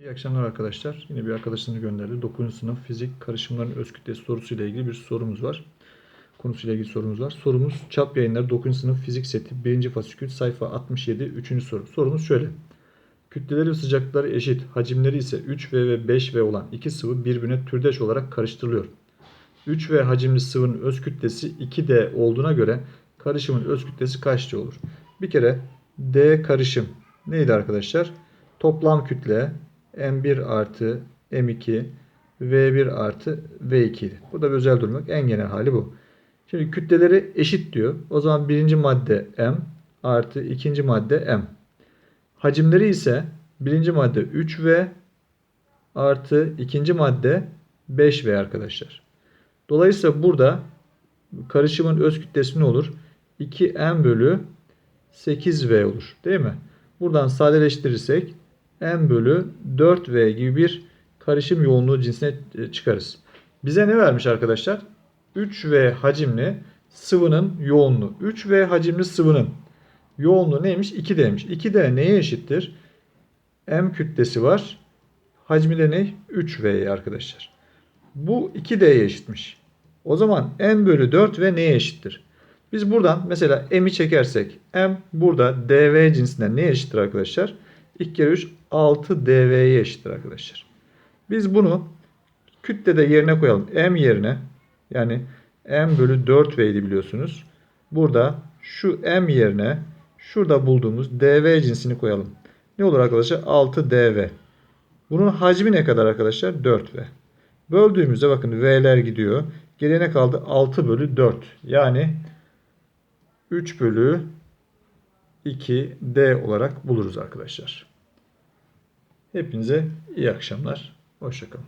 İyi akşamlar arkadaşlar. Yine bir arkadaşınız gönderdi. 9. sınıf fizik karışımların öz kütlesi sorusuyla ilgili bir sorumuz var. Konusuyla ilgili sorumuz var. Sorumuz Çap Yayınları 9. sınıf fizik seti 1. fasikül sayfa 67 3. soru. Sorumuz şöyle. Kütleleri ve sıcaklıkları eşit, hacimleri ise 3V ve 5V olan iki sıvı birbirine türdeş olarak karıştırılıyor. 3V hacimli sıvının öz kütlesi 2D olduğuna göre karışımın öz kütlesi kaçça olur? Bir kere D karışım neydi arkadaşlar? Toplam kütle M1 artı M2 V1 artı V2 idi. Bu da bir özel durum yok. En genel hali bu. Şimdi kütleleri eşit diyor. O zaman birinci madde M artı ikinci madde M. Hacimleri ise birinci madde 3V artı ikinci madde 5V arkadaşlar. Dolayısıyla burada karışımın öz kütlesi ne olur? 2M bölü 8V olur. Değil mi? Buradan sadeleştirirsek M bölü 4V gibi bir karışım yoğunluğu cinsine e, çıkarız. Bize ne vermiş arkadaşlar? 3V hacimli sıvının yoğunluğu. 3V hacimli sıvının yoğunluğu neymiş? 2D'ymiş. 2D neye eşittir? M kütlesi var. Hacmi de ne? 3V'ye arkadaşlar. Bu 2D'ye eşitmiş. O zaman M bölü 4V neye eşittir? Biz buradan mesela M'i çekersek M burada dV cinsinden neye eşittir arkadaşlar? 2 kere 3 6 dV'ye eşittir arkadaşlar. Biz bunu kütlede yerine koyalım. M yerine yani M bölü 4V'ydi biliyorsunuz. Burada şu M yerine şurada bulduğumuz dV cinsini koyalım. Ne olur arkadaşlar? 6 dV. Bunun hacmi ne kadar arkadaşlar? 4V. Böldüğümüzde bakın V'ler gidiyor. Geriye ne kaldı? 6 bölü 4. Yani 3 bölü 2 D olarak buluruz arkadaşlar. Hepinize iyi akşamlar. Hoşçakalın.